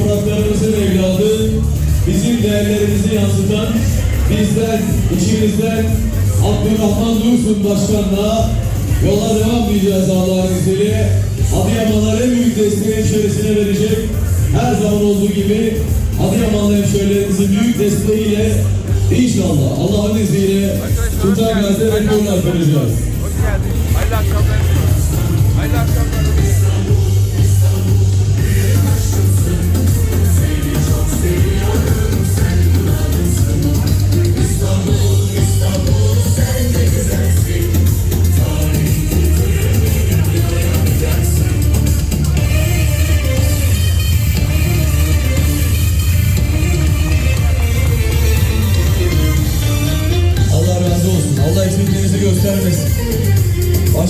topraklarımızın evladı, bizim değerlerimizi yansıtan bizden, içimizden Abdurrahman Dursun Başkan'la yola devam edeceğiz Allah'ın izniyle. Adıyamanlar en büyük desteği hemşerisine verecek. Her zaman olduğu gibi Adıyamanlı hemşehrilerimizin büyük desteğiyle inşallah Allah'ın izniyle Sultan Gazi'de rekorlar kıracağız. Hoş geldin. Hayırlı akşamlar.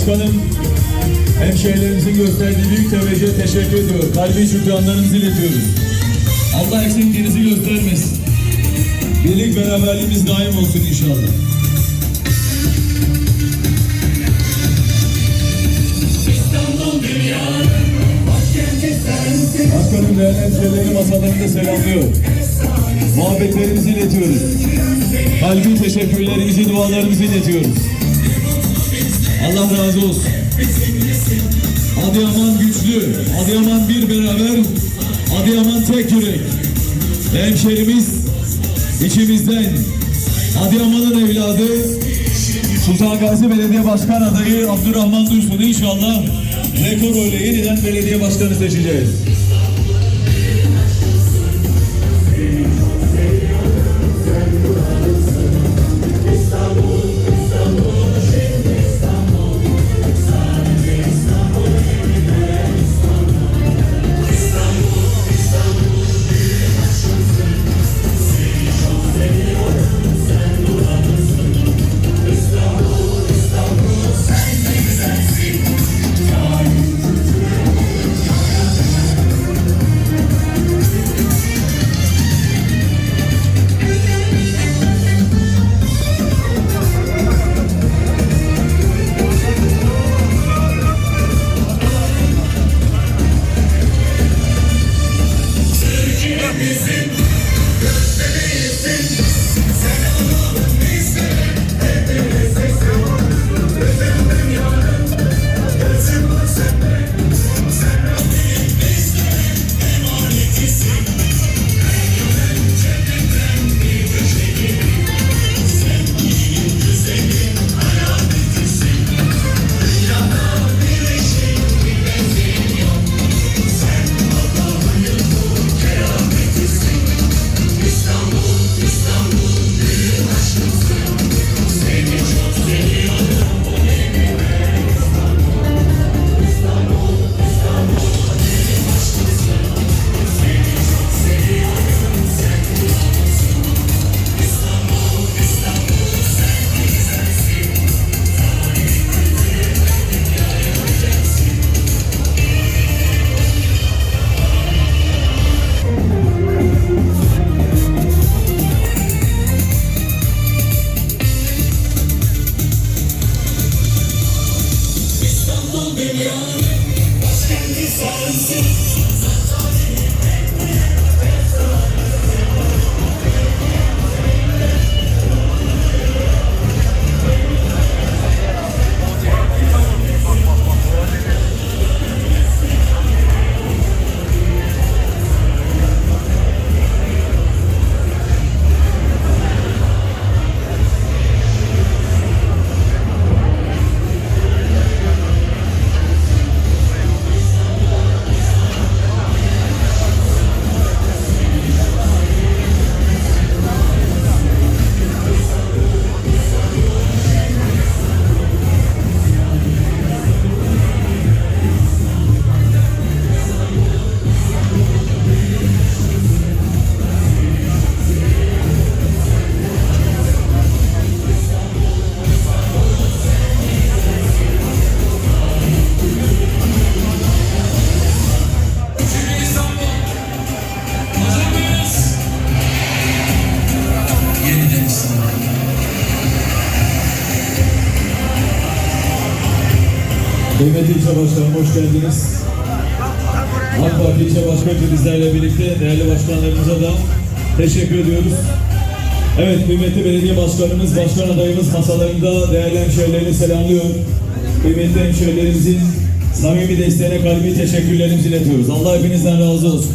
Başkanım, hemşehrilerimizin gösterdiği büyük teveccühe teşekkür ediyor. Kalbi şükranlarımızı iletiyoruz. Allah eksikliğinizi göstermesin. Birlik beraberliğimiz daim olsun inşallah. Başkanım değerli hemşehrileri masalarında selamlıyor. Muhabbetlerimizi iletiyoruz. Kalbi teşekkürlerimizi, dualarımızı iletiyoruz. Allah razı olsun. Adıyaman güçlü, Adıyaman bir beraber, Adıyaman tek yürek. Hemşerimiz içimizden, Adıyaman'ın evladı, Sultan Gazi Belediye Başkan adayı Abdurrahman Dursun inşallah rekor oyla yeniden belediye başkanı seçeceğiz. Kıymetli ilçe başkanım hoş geldiniz. AK Parti ilçe başkanı bizlerle birlikte değerli başkanlarımıza da teşekkür ediyoruz. Evet kıymetli belediye başkanımız, başkan adayımız masalarında değerli hemşehrilerini selamlıyor. Kıymetli hemşehrilerimizin samimi desteğine kalbi teşekkürlerimizi iletiyoruz. Allah hepinizden razı olsun.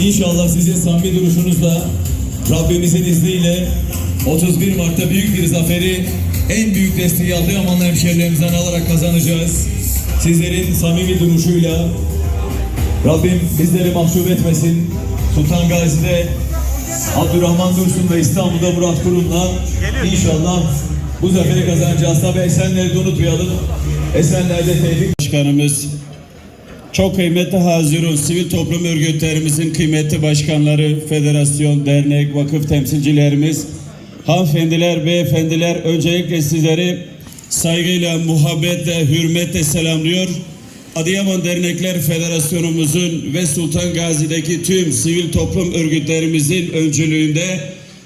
İnşallah sizin samimi duruşunuzla Rabbimizin izniyle 31 Mart'ta büyük bir zaferi en büyük desteği Adıyamanlı hemşehrilerimizden alarak kazanacağız. Sizlerin samimi duruşuyla Rabbim bizleri mahcup etmesin. Sultan Gazi'de Abdurrahman Dursun ve İstanbul'da Murat Kurum'la inşallah bu zaferi kazanacağız. Tabi Esenler'i de unutmayalım. Esenler'de Tevfik Başkanımız, çok kıymetli Hazirun, sivil toplum örgütlerimizin kıymetli başkanları, federasyon, dernek, vakıf temsilcilerimiz, hanımefendiler, beyefendiler, öncelikle sizleri saygıyla, muhabbetle, hürmetle selamlıyor. Adıyaman Dernekler Federasyonumuzun ve Sultan Gazi'deki tüm sivil toplum örgütlerimizin öncülüğünde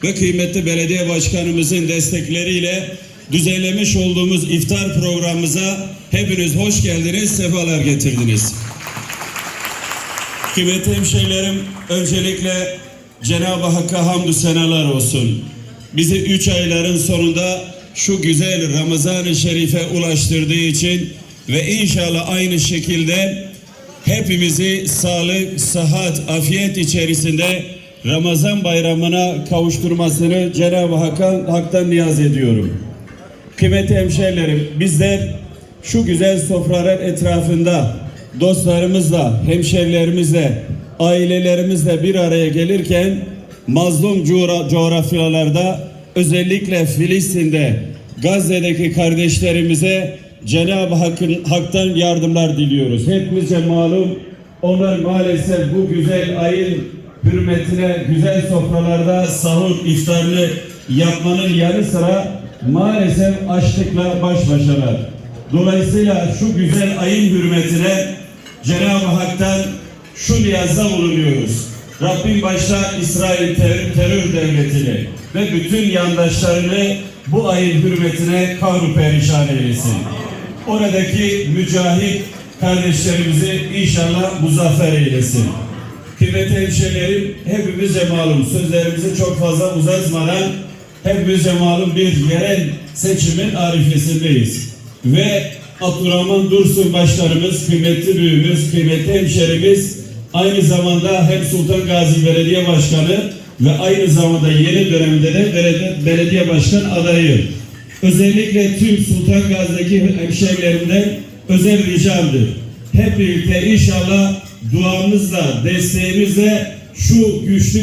ve kıymetli belediye başkanımızın destekleriyle düzenlemiş olduğumuz iftar programımıza hepiniz hoş geldiniz, sefalar getirdiniz. Kıymetli hemşehrilerim, öncelikle Cenab-ı Hakk'a hamdü senalar olsun. Bizi üç ayların sonunda şu güzel Ramazan-ı Şerif'e ulaştırdığı için ve inşallah aynı şekilde hepimizi sağlık, sıhhat, afiyet içerisinde Ramazan bayramına kavuşturmasını Cenab-ı Hakk'a, Hak'tan niyaz ediyorum. Kıymetli hemşehrilerim, bizler şu güzel sofralar etrafında dostlarımızla, hemşerilerimizle, ailelerimizle bir araya gelirken mazlum coğra- coğrafyalarda özellikle Filistin'de Gazze'deki kardeşlerimize Cenab-ı Hakk'ın Hak'tan yardımlar diliyoruz. Hepimizce malum onlar maalesef bu güzel ayın hürmetine güzel sofralarda sahur iftarını yapmanın yanı sıra maalesef açlıkla baş başalar. Dolayısıyla şu güzel ayın hürmetine Cenab-ı Hak'tan şu niyazda bulunuyoruz. Rabbim başta İsrail terör, terör devletini ve bütün yandaşlarını bu ayın hürmetine kahru perişan eylesin. Oradaki mücahit kardeşlerimizi inşallah muzaffer eylesin. Kıymetli hemşehrilerim hepimize malum sözlerimizi çok fazla uzatmadan hepimize malum bir yerel seçimin arifesindeyiz. Ve Abdurrahman Dursun başkanımız, kıymetli büyüğümüz, kıymetli hemşerimiz aynı zamanda hem Sultan Gazi Belediye Başkanı ve aynı zamanda yeni dönemde de belediye, başkan adayı. Özellikle tüm Sultan Gazi'deki hemşehrilerimden özel ricamdır. Hep birlikte inşallah duamızla, desteğimizle şu güçlü,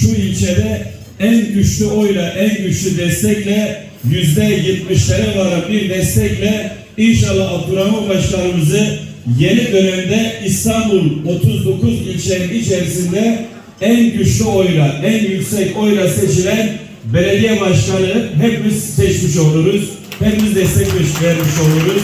şu ilçede en güçlü oyla, en güçlü destekle yüzde yetmişlere varan bir destekle inşallah Abdurrahman Başkanımızı yeni dönemde İstanbul 39 ilçenin içerisinde en güçlü oyla, en yüksek oyla seçilen belediye başkanı hepimiz seçmiş oluruz. Hepimiz destek vermiş oluruz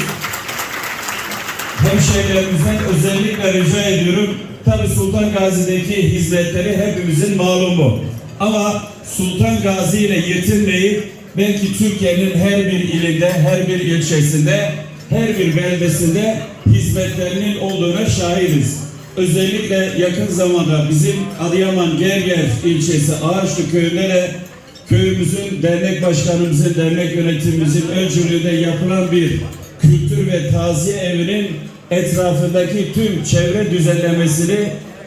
hemşehrilerimizden özellikle rica ediyorum. Tabi Sultan Gazi'deki hizmetleri hepimizin malumu. Ama Sultan Gazi ile yetinmeyip belki Türkiye'nin her bir ilinde, her bir ilçesinde, her bir beldesinde hizmetlerinin olduğuna şahidiz. Özellikle yakın zamanda bizim Adıyaman Gerger ilçesi Ağaçlı köyünde de köyümüzün dernek başkanımızın, dernek yönetimimizin öncülüğünde yapılan bir kültür ve taziye evinin etrafındaki tüm çevre düzenlemesini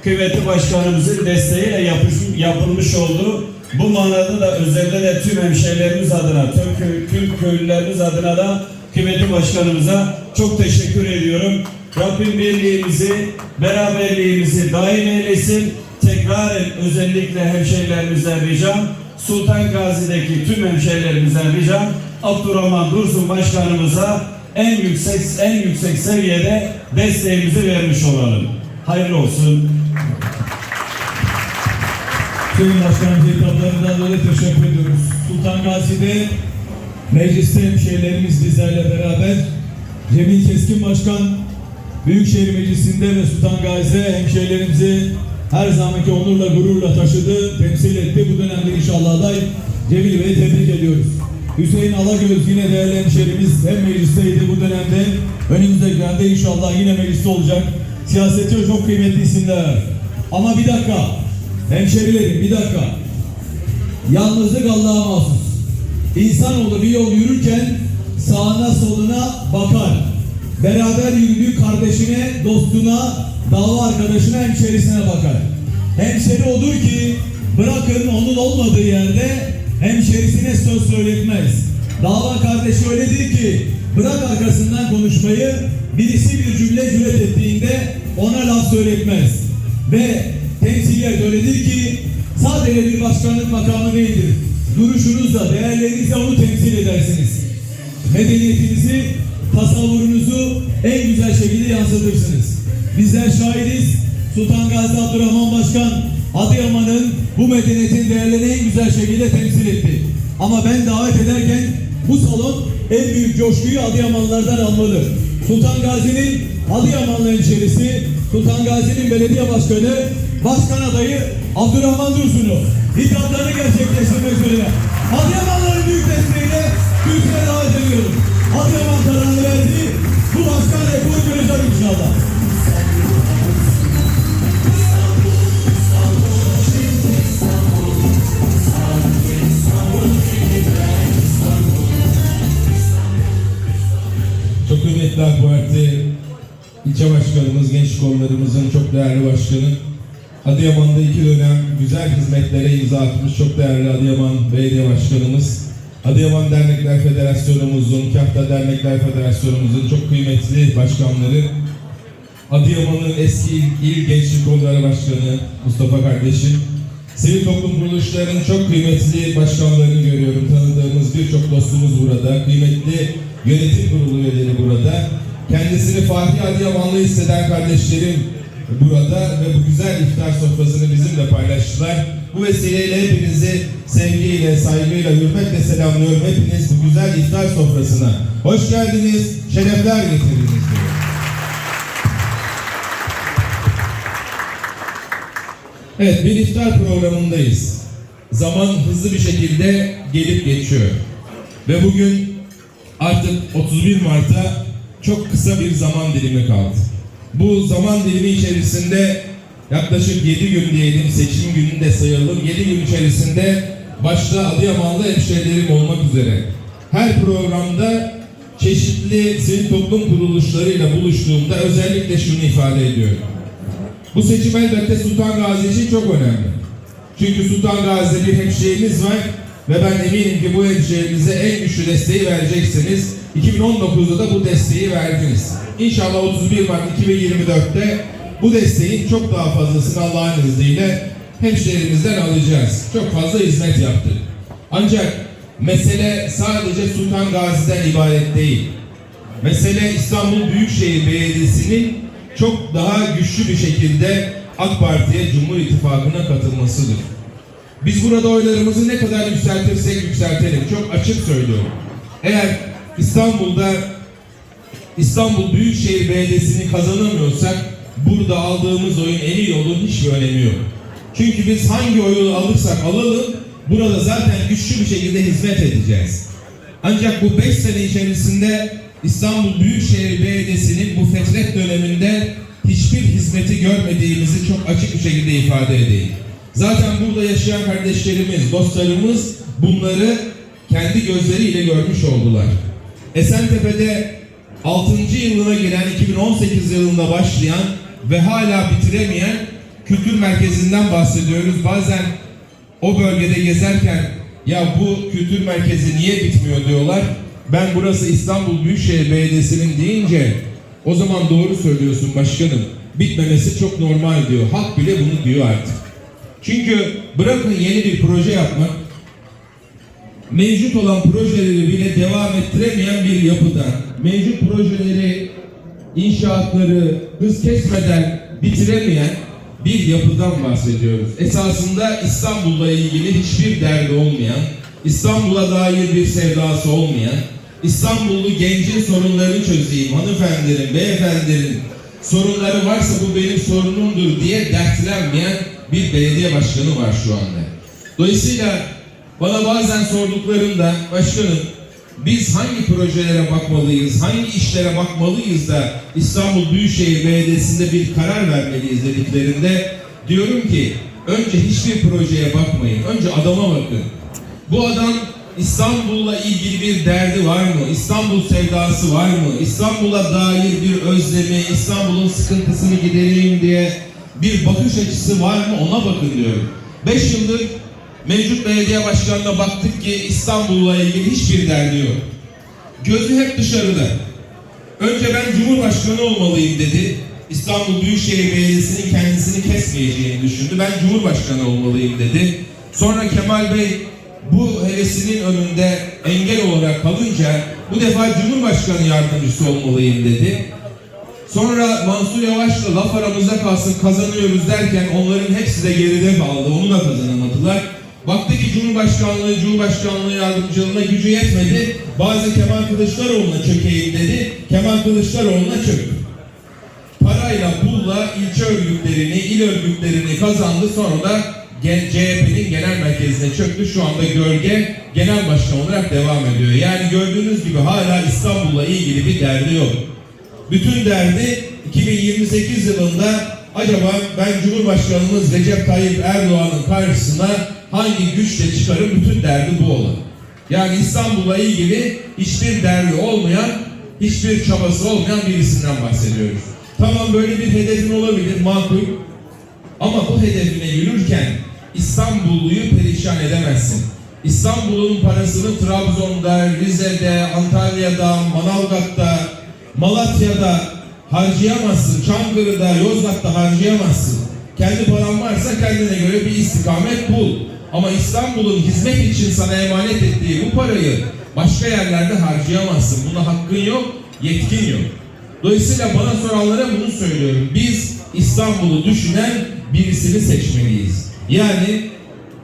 kıymetli başkanımızın desteğiyle yapış, yapılmış oldu. Bu manada da özellikle de tüm hemşehrilerimiz adına, tüm, tüm köylülerimiz adına da kıymetli başkanımıza çok teşekkür ediyorum. Rabbim birliğimizi, beraberliğimizi daim eylesin. Tekrar özellikle hemşehrilerimizden ricam, Sultan Gazi'deki tüm hemşehrilerimizden ricam, Abdurrahman Dursun Başkanımıza en yüksek en yüksek seviyede desteğimizi vermiş olalım. Hayırlı olsun. Sayın Başkanımıza hitaplarından dolayı teşekkür ediyoruz. Sultan Gazi'de mecliste hemşehrilerimiz bizlerle beraber Cemil Keskin Başkan Büyükşehir Meclisi'nde ve Sultan Gazi'de hemşehrilerimizi her zamanki onurla gururla taşıdı, temsil etti. Bu dönemde inşallah aday Cemil Bey'i tebrik ediyoruz. Hüseyin Alagöz yine değerli hemşehrimiz hem meclisteydi bu dönemde Önümüzdeki dönemde inşallah yine mecliste olacak. Siyasette çok kıymetli isimler. Ama bir dakika. Hemşerilerim bir dakika. Yalnızlık Allah'a mahsus. İnsanoğlu bir yol yürürken sağına soluna bakar. Beraber yürüdüğü kardeşine, dostuna, dava arkadaşına, hemşerisine bakar. Hemşeri odur ki bırakın onun olmadığı yerde hemşerisine söz söyletmez. Dava kardeşi öyledir ki bırak arkasından konuşmayı birisi bir cümle cüret ettiğinde ona laf söyletmez. Ve temsiliyet öyledir ki sadece bir başkanlık makamı değildir. Duruşunuzla, değerlerinizle onu temsil edersiniz. Medeniyetinizi, tasavvurunuzu en güzel şekilde yansıtırsınız. Bizler şahidiz. Sultan Gazi Abdurrahman Başkan Adıyaman'ın bu medeniyetin değerlerini en güzel şekilde temsil etti. Ama ben davet ederken bu salon en büyük coşkuyu Adıyamanlılardan almalı. Sultan Gazi'nin Adıyamanlı hemşerisi, Sultan Gazi'nin belediye başkanı, başkan adayı Abdurrahman Dursun'u hitaplarını gerçekleştirmek üzere. Adıyamanların büyük desteğiyle Türkiye'ye davet ediyorum. Adıyaman kararını verdi. Bu başkan rekoru görecek inşallah. Çok kıymetli AK Parti ilçe başkanımız, genç kollarımızın çok değerli başkanı. Adıyaman'da iki dönem güzel hizmetlere imza atmış çok değerli Adıyaman Belediye Başkanımız. Adıyaman Dernekler Federasyonumuzun, Kahta Dernekler Federasyonumuzun çok kıymetli başkanları. Adıyaman'ın eski il, il Gençlik Kolları Başkanı Mustafa kardeşim. Sivil toplum kuruluşlarının çok kıymetli başkanlarını görüyorum. Tanıdığımız birçok dostumuz burada. Kıymetli yönetim kurulu üyeleri burada. Kendisini Fatih Adıyamanlı hisseden kardeşlerim burada ve bu güzel iftar sofrasını bizimle paylaştılar. Bu vesileyle hepinizi sevgiyle, saygıyla, hürmetle selamlıyorum. Hepiniz bu güzel iftar sofrasına hoş geldiniz, şerefler getirdiniz. Evet, bir iftar programındayız. Zaman hızlı bir şekilde gelip geçiyor. Ve bugün artık 31 Mart'a çok kısa bir zaman dilimi kaldı. Bu zaman dilimi içerisinde yaklaşık 7 gün diyelim, seçim gününü de sayalım. 7 gün içerisinde başta Adıyamanlı hemşehrilerim olmak üzere her programda çeşitli sivil toplum kuruluşlarıyla buluştuğumda özellikle şunu ifade ediyorum. Bu seçim elbette Sultan Gazi için çok önemli. Çünkü Sultan Gazi'de bir hemşehrimiz var ve ben eminim ki bu hemşehrimize en güçlü desteği vereceksiniz. 2019'da da bu desteği verdiniz. İnşallah 31 Mart 2024'te bu desteğin çok daha fazlasını Allah'ın izniyle hemşehrimizden alacağız. Çok fazla hizmet yaptık. Ancak mesele sadece Sultan Gazi'den ibaret değil. Mesele İstanbul Büyükşehir Belediyesi'nin çok daha güçlü bir şekilde AK Parti'ye Cumhur İttifakı'na katılmasıdır. Biz burada oylarımızı ne kadar yükseltirsek yükseltelim. Çok açık söylüyorum. Eğer İstanbul'da İstanbul Büyükşehir Belediyesi'ni kazanamıyorsak burada aldığımız oyun en iyi olun hiçbir önemi yok. Çünkü biz hangi oyu alırsak alalım burada zaten güçlü bir şekilde hizmet edeceğiz. Ancak bu 5 sene içerisinde İstanbul Büyükşehir Belediyesi'nin bu fetret döneminde hiçbir hizmeti görmediğimizi çok açık bir şekilde ifade edeyim. Zaten burada yaşayan kardeşlerimiz, dostlarımız bunları kendi gözleriyle görmüş oldular. Esentepe'de 6. yılına giren 2018 yılında başlayan ve hala bitiremeyen kültür merkezinden bahsediyoruz. Bazen o bölgede gezerken ya bu kültür merkezi niye bitmiyor diyorlar. Ben burası İstanbul Büyükşehir Belediyesi'nin deyince o zaman doğru söylüyorsun başkanım. Bitmemesi çok normal diyor. Halk bile bunu diyor artık. Çünkü bırakın yeni bir proje yapmak, mevcut olan projeleri bile devam ettiremeyen bir yapıdan, mevcut projeleri, inşaatları hız kesmeden bitiremeyen bir yapıdan bahsediyoruz. Esasında İstanbul'la ilgili hiçbir derdi olmayan, İstanbul'a dair bir sevdası olmayan, İstanbullu gencin sorunlarını çözeyim, hanımefendilerin, beyefendilerin sorunları varsa bu benim sorunumdur diye dertlenmeyen bir belediye başkanı var şu anda. Dolayısıyla bana bazen sorduklarında başkanım biz hangi projelere bakmalıyız, hangi işlere bakmalıyız da İstanbul Büyükşehir Belediyesi'nde bir karar vermeliyiz dediklerinde diyorum ki önce hiçbir projeye bakmayın, önce adama bakın. Bu adam İstanbul'la ilgili bir derdi var mı? İstanbul sevdası var mı? İstanbul'a dair bir özlemi, İstanbul'un sıkıntısını gidereyim diye bir bakış açısı var mı? Ona bakın diyorum. Beş yıldır mevcut belediye başkanına baktık ki İstanbul'la ilgili hiçbir derdi yok. Gözü hep dışarıda. Önce ben Cumhurbaşkanı olmalıyım dedi. İstanbul Büyükşehir Belediyesi'nin kendisini kesmeyeceğini düşündü. Ben Cumhurbaşkanı olmalıyım dedi. Sonra Kemal Bey bu hevesinin önünde engel olarak kalınca bu defa Cumhurbaşkanı yardımcısı olmalıyım dedi. Sonra Mansur Yavaş'la laf aramızda kalsın kazanıyoruz derken onların hepsi de geride kaldı. Onu da kazanamadılar. Baktı ki Cumhurbaşkanlığı, Cumhurbaşkanlığı yardımcılığına gücü yetmedi. Bazı Kemal Kılıçdaroğlu'na çökeyim dedi. Kemal Kılıçdaroğlu'na çöktü. Parayla, pulla ilçe örgütlerini, il örgütlerini kazandı. Sonra da CHP'nin genel merkezine çöktü. Şu anda gölge genel başkan olarak devam ediyor. Yani gördüğünüz gibi hala İstanbul'la ilgili bir derdi yok. Bütün derdi 2028 yılında acaba ben Cumhurbaşkanımız Recep Tayyip Erdoğan'ın karşısına hangi güçle çıkarım bütün derdi bu olan. Yani İstanbul'la ilgili hiçbir derdi olmayan, hiçbir çabası olmayan birisinden bahsediyoruz. Tamam böyle bir hedefin olabilir, makul. Ama bu hedefine yürürken İstanbulluyu perişan edemezsin. İstanbul'un parasını Trabzon'da, Rize'de, Antalya'da, Manavgat'ta, Malatya'da harcayamazsın. Çankırı'da, Yozgat'ta harcayamazsın. Kendi paran varsa kendine göre bir istikamet bul. Ama İstanbul'un hizmet için sana emanet ettiği bu parayı başka yerlerde harcayamazsın. Buna hakkın yok, yetkin yok. Dolayısıyla bana soranlara bunu söylüyorum. Biz İstanbul'u düşünen birisini seçmeliyiz. Yani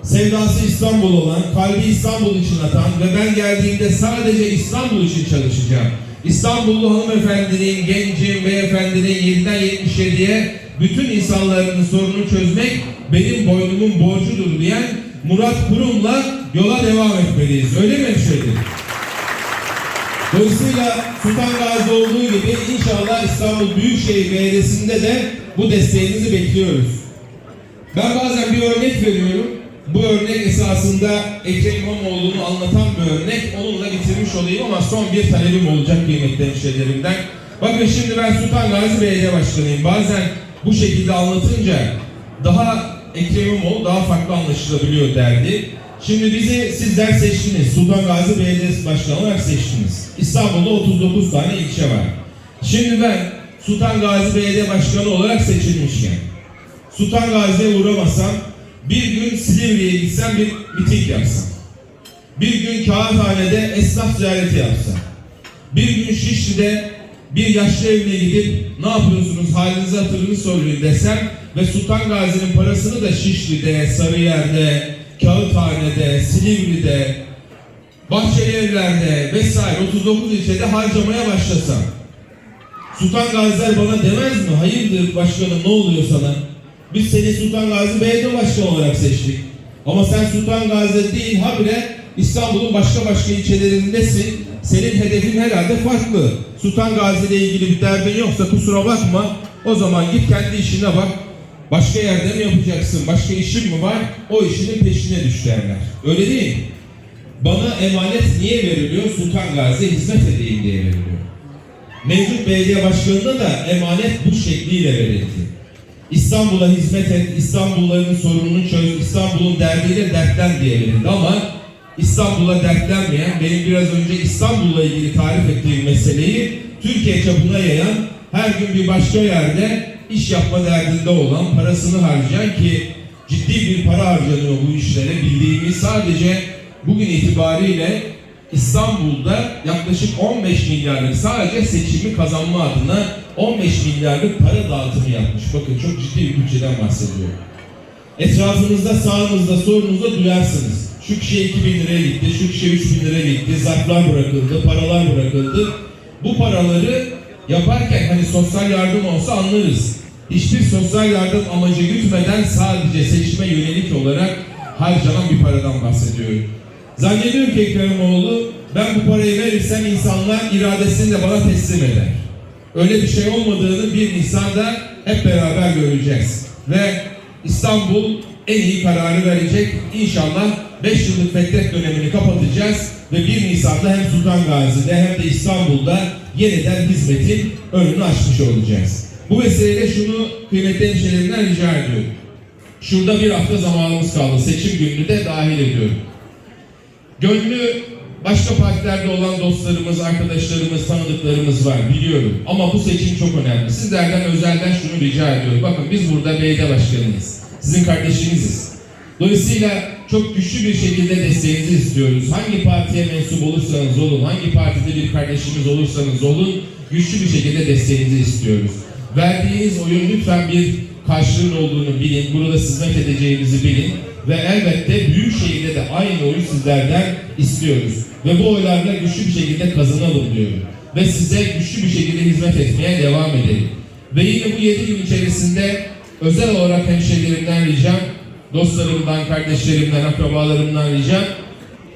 sevdası İstanbul olan, kalbi İstanbul için atan ve ben geldiğimde sadece İstanbul için çalışacağım. İstanbullu hanımefendinin, gencin, beyefendinin 7'den 77'ye bütün insanların sorununu çözmek benim boynumun borcudur diyen Murat Kurum'la yola devam etmeliyiz. Öyle mi hemşehrim? Dolayısıyla Sultan Gazi olduğu gibi inşallah İstanbul Büyükşehir Belediyesi'nde de bu desteğinizi bekliyoruz. Ben bazen bir örnek veriyorum. Bu örnek esasında Ekrem İmamoğlu'nu anlatan bir örnek. Onunla bitirmiş olayım ama son bir talebim olacak kıymetli hemşehrilerimden. Bakın şimdi ben Sultan Gazi Belediye Başkanıyım. Bazen bu şekilde anlatınca daha Ekrem İmamoğlu daha farklı anlaşılabiliyor derdi. Şimdi bizi sizler seçtiniz. Sultan Gazi Belediyesi Başkanı olarak seçtiniz. İstanbul'da 39 tane ilçe var. Şimdi ben Sultan Gazi Belediye Başkanı olarak seçilmişken Sultan Gazi'ye uğramasam bir gün Silivri'ye gitsem bir miting yapsam. Bir gün Kağıthane'de esnaf ziyareti yapsam. Bir gün Şişli'de bir yaşlı evine gidip ne yapıyorsunuz halinizi hatırınızı sorayım desem ve Sultan Gazi'nin parasını da Şişli'de, Sarıyer'de, Kağıthane'de, Silivri'de, Bahçelievler'de vesaire 39 ilçede harcamaya başlasam. Sultan Gaziler bana demez mi? Hayırdır başkanım ne oluyor sana? Biz seni Sultan Gazi Belediye Başkanı olarak seçtik. Ama sen Sultan Gazi değil habire İstanbul'un başka başka ilçelerindesin. Senin hedefin herhalde farklı. Sultan Gazi ile ilgili bir derdin yoksa kusura bakma. O zaman git kendi işine bak. Başka yerde mi yapacaksın? Başka işin mi var? O işinin peşine düş derler. Öyle değil mi? Bana emanet niye veriliyor? Sultan Gazi'ye hizmet edeyim diye veriliyor. Mevcut belediye başkanına da emanet bu şekliyle verildi. İstanbul'a hizmet et, İstanbulluların sorununu çöz, İstanbul'un derdiyle dertlen diye ama İstanbul'a dertlenmeyen, benim biraz önce İstanbul'la ilgili tarif ettiğim meseleyi Türkiye çapına yayan, her gün bir başka yerde iş yapma derdinde olan, parasını harcayan ki ciddi bir para harcanıyor bu işlere. Bildiğimiz sadece bugün itibariyle İstanbul'da yaklaşık 15 milyarlık sadece seçimi kazanma adına 15 milyarlık para dağıtımı yapmış. Bakın çok ciddi bir bütçeden bahsediyor. Etrafınızda, sağınızda, solunuzda duyarsınız. Şu kişiye 2 bin liraya gitti, şu kişiye 3 bin liraya gitti, zarflar bırakıldı, paralar bırakıldı. Bu paraları yaparken hani sosyal yardım olsa anlarız. Hiçbir sosyal yardım amacı gütmeden sadece seçime yönelik olarak harcanan bir paradan bahsediyorum. Zannediyorum ki Ekrem İmamoğlu ben bu parayı verirsem insanlar iradesini de bana teslim eder. Öyle bir şey olmadığını bir Nisan'da hep beraber göreceğiz. Ve İstanbul en iyi kararı verecek. İnşallah 5 yıllık fetret dönemini kapatacağız ve 1 Nisan'da hem Sultan Gazi'de hem de İstanbul'da yeniden hizmetin önünü açmış olacağız. Bu vesileyle şunu kıymetli hemşehrilerimden rica ediyorum. Şurada bir hafta zamanımız kaldı. Seçim gününü de dahil ediyorum. Gönlü başka partilerde olan dostlarımız, arkadaşlarımız, tanıdıklarımız var biliyorum. Ama bu seçim çok önemli. Sizlerden özelden şunu rica ediyorum. Bakın biz burada belediye başkanıyız. Sizin kardeşiniziz. Dolayısıyla çok güçlü bir şekilde desteğinizi istiyoruz. Hangi partiye mensup olursanız olun, hangi partide bir kardeşimiz olursanız olun, güçlü bir şekilde desteğinizi istiyoruz. Verdiğiniz oyun lütfen bir karşılığın olduğunu bilin, burada hizmet edeceğinizi bilin ve elbette büyük şehirde de aynı oyu sizlerden istiyoruz. Ve bu oylarla güçlü bir şekilde kazanalım diyorum. Ve size güçlü bir şekilde hizmet etmeye devam edelim. Ve yine bu 7 gün içerisinde özel olarak hemşehrilerimden ricam, dostlarımdan, kardeşlerimden, akrabalarımdan ricam,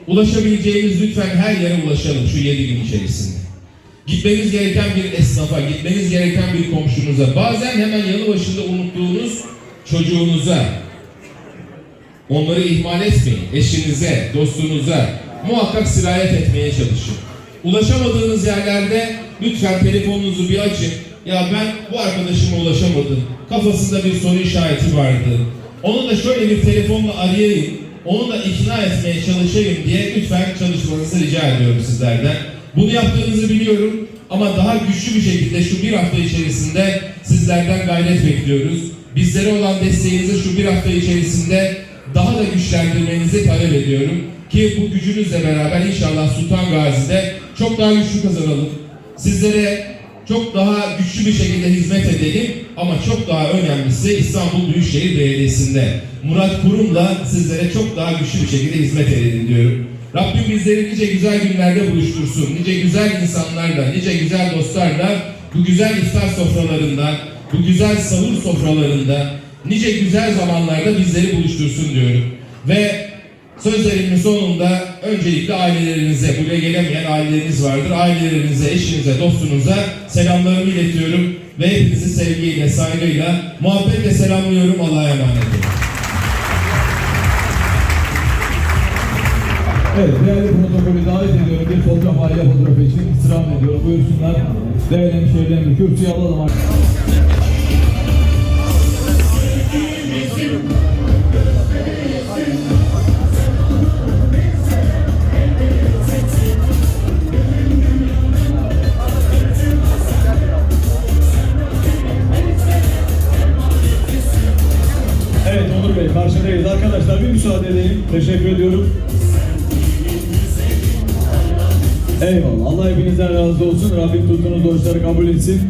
ulaşabileceğimiz lütfen her yere ulaşalım şu 7 gün içerisinde. Gitmeniz gereken bir esnafa, gitmeniz gereken bir komşunuza, bazen hemen yanı başında unuttuğunuz çocuğunuza, onları ihmal etmeyin. Eşinize, dostunuza muhakkak sirayet etmeye çalışın. Ulaşamadığınız yerlerde lütfen telefonunuzu bir açın. Ya ben bu arkadaşıma ulaşamadım. Kafasında bir soru işareti vardı. Onu da şöyle bir telefonla arayayım. Onu da ikna etmeye çalışayım diye lütfen çalışmanızı rica ediyorum sizlerden. Bunu yaptığınızı biliyorum ama daha güçlü bir şekilde şu bir hafta içerisinde sizlerden gayret bekliyoruz. Bizlere olan desteğinizi şu bir hafta içerisinde daha da güçlendirmenizi talep ediyorum. Ki bu gücünüzle beraber inşallah Sultan Gazi'de çok daha güçlü kazanalım. Sizlere çok daha güçlü bir şekilde hizmet edelim ama çok daha önemlisi İstanbul Büyükşehir Belediyesi'nde Murat Kurum'la sizlere çok daha güçlü bir şekilde hizmet edelim diyorum. Rabbim bizleri nice güzel günlerde buluştursun. Nice güzel insanlarla, nice güzel dostlarla bu güzel iftar sofralarında, bu güzel sahur sofralarında, nice güzel zamanlarda bizleri buluştursun diyorum. Ve sözlerimin sonunda öncelikle ailelerinize, buraya gelemeyen aileleriniz vardır. Ailelerinize, eşinize, dostunuza selamlarımı iletiyorum. Ve hepinizi sevgiyle, saygıyla, muhabbetle selamlıyorum. Allah'a emanet olun. Evet, değerli protokolü davet ediyorum. Bir fotoğraf aile fotoğrafı için istirham ediyorum. Buyursunlar. Değerli hemşehrilerimi kürsüye alalım. Evet kabul etsin.